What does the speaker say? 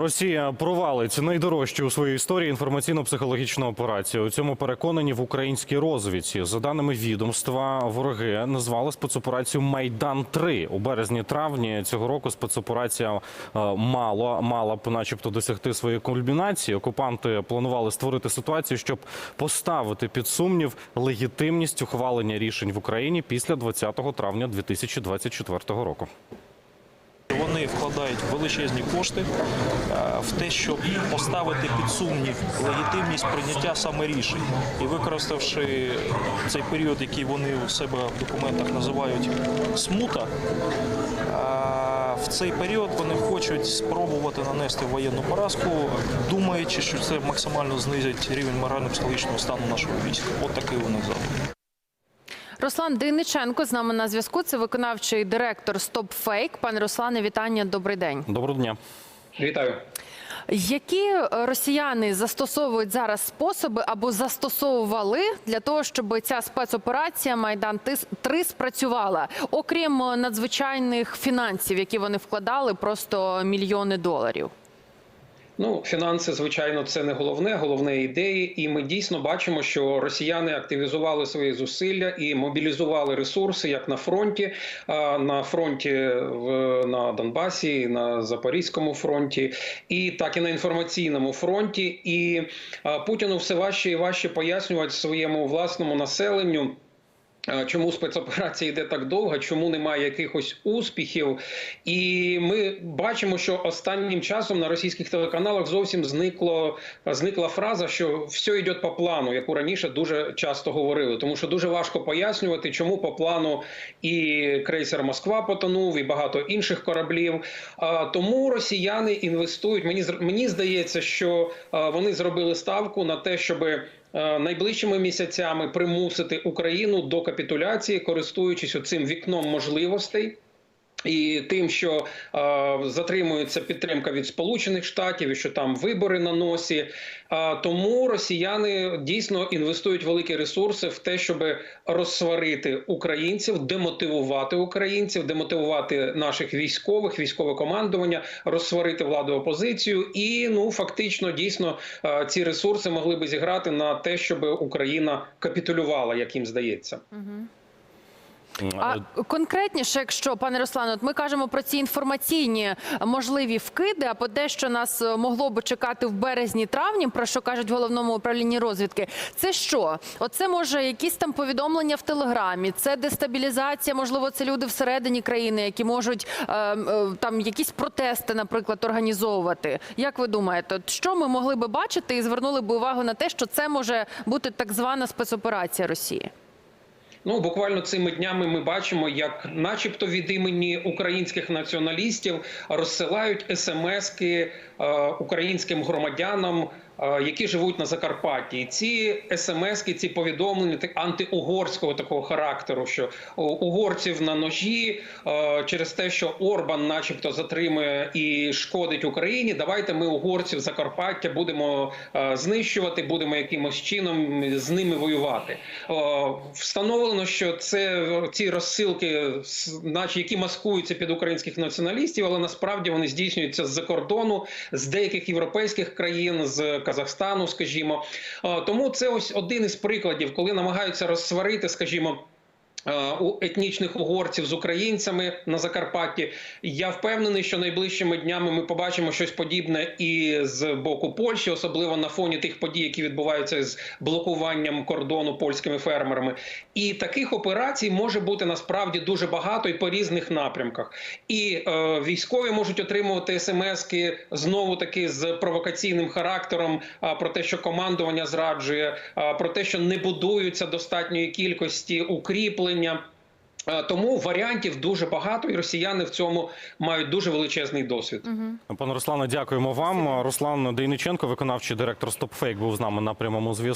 Росія провалить найдорожчу у своїй історії інформаційно-психологічну операцію. У цьому переконані в українській розвідці. За даними відомства, вороги назвали спецоперацію Майдан 3 у березні-травні цього року. Спецоперація е, мало мала б, начебто, досягти своєї кульмінації. Окупанти планували створити ситуацію, щоб поставити під сумнів легітимність ухвалення рішень в Україні після 20 травня 2024 року. Вкладають величезні кошти е, в те, щоб поставити під сумнів легітимність прийняття саме рішень. І використавши цей період, який вони у себе в документах називають смута, е, в цей період вони хочуть спробувати нанести воєнну поразку, думаючи, що це максимально знизить рівень морально-психологічного стану нашого війська. От такий у них задум. Руслан Дейниченко з нами на зв'язку. Це виконавчий директор StopFake. Пане Руслане, вітання. Добрий день. Доброго дня. Вітаю. Які е, росіяни застосовують зараз способи або застосовували для того, щоб ця спецоперація Майдан 3 спрацювала, окрім е, надзвичайних фінансів, які вони вкладали, просто мільйони доларів? Ну, фінанси, звичайно, це не головне, головне ідеї. І ми дійсно бачимо, що росіяни активізували свої зусилля і мобілізували ресурси як на фронті, на фронті в на Донбасі, на Запорізькому фронті, і так і на інформаційному фронті. І Путіну все важче і важче пояснювати своєму власному населенню. Е, Чому спецоперація йде так довго? Чому немає якихось успіхів? І ми бачимо, що останнім часом на російських телеканалах зовсім зникло зникла фраза, що все йде по плану, яку раніше дуже часто говорили. Тому що дуже важко пояснювати, чому по плану і крейсер Москва потонув, і багато інших кораблів. Тому росіяни інвестують. Мені мені здається, що вони зробили ставку на те, щоби найближчими місяцями примусити Україну до капітуляції, користуючись цим вікном можливостей. І тим, що е, затримується підтримка від Сполучених Штатів, і що там вибори на носі. Е, тому росіяни дійсно інвестують великі ресурси в те, щоб розсварити українців, демотивувати українців, демотивувати наших військових, військове командування, розсварити владу опозицію. І ну фактично дійсно е, ці ресурси могли би зіграти на те, щоб Україна капітулювала, як їм здається. А конкретніше, якщо пане Руслане, от ми кажемо про ці інформаційні можливі вкиди, або те, що нас е, могло би чекати в березні-травні, про що кажуть в головному управлінні розвідки, це що? Оце може якісь там повідомлення в телеграмі, це дестабілізація, можливо, це люди всередині країни, які можуть е, е, там якісь протести, наприклад, організовувати. Як ви думаєте, що ми могли би бачити і звернули б увагу на те, що це може бути так звана спецоперація Росії? Ну буквально цими днями ми бачимо, як, начебто, від імені українських націоналістів розсилають смски е, українським громадянам. Е, Які живуть на Закарпатті, і ці смски, ці повідомлення антиугорського такого характеру, що угорців на ножі е, через те, що Орбан, начебто, затримує і шкодить Україні. Давайте ми угорців Закарпаття будемо е, знищувати, будемо якимось чином з ними воювати. Встановлено, що це ці розсилки, наче які маскуються під українських націоналістів, але насправді вони здійснюються з-за кордону, з деяких європейських країн, з Казахстану, скажімо. Е, Тому це ось один із прикладів, коли намагаються розсварити, скажімо. Е, У етнічних угорців з українцями на Закарпатті я впевнений, що найближчими днями ми побачимо щось подібне і з боку Польщі, особливо на фоні тих подій, які відбуваються з блокуванням кордону польськими фермерами. І таких операцій може бути насправді дуже багато і по різних напрямках. І е, військові можуть отримувати смски знову таки з провокаційним характером а, про те, що командування зраджує, а, про те, що не будуються достатньої кількості укріплення. Е, Тому варіантів дуже багато, і росіяни в цьому мають дуже величезний досвід. Пане Руслане, дякуємо вам. Руслан Дейниченко, виконавчий директор StopFake, був з нами на прямому зв'язку.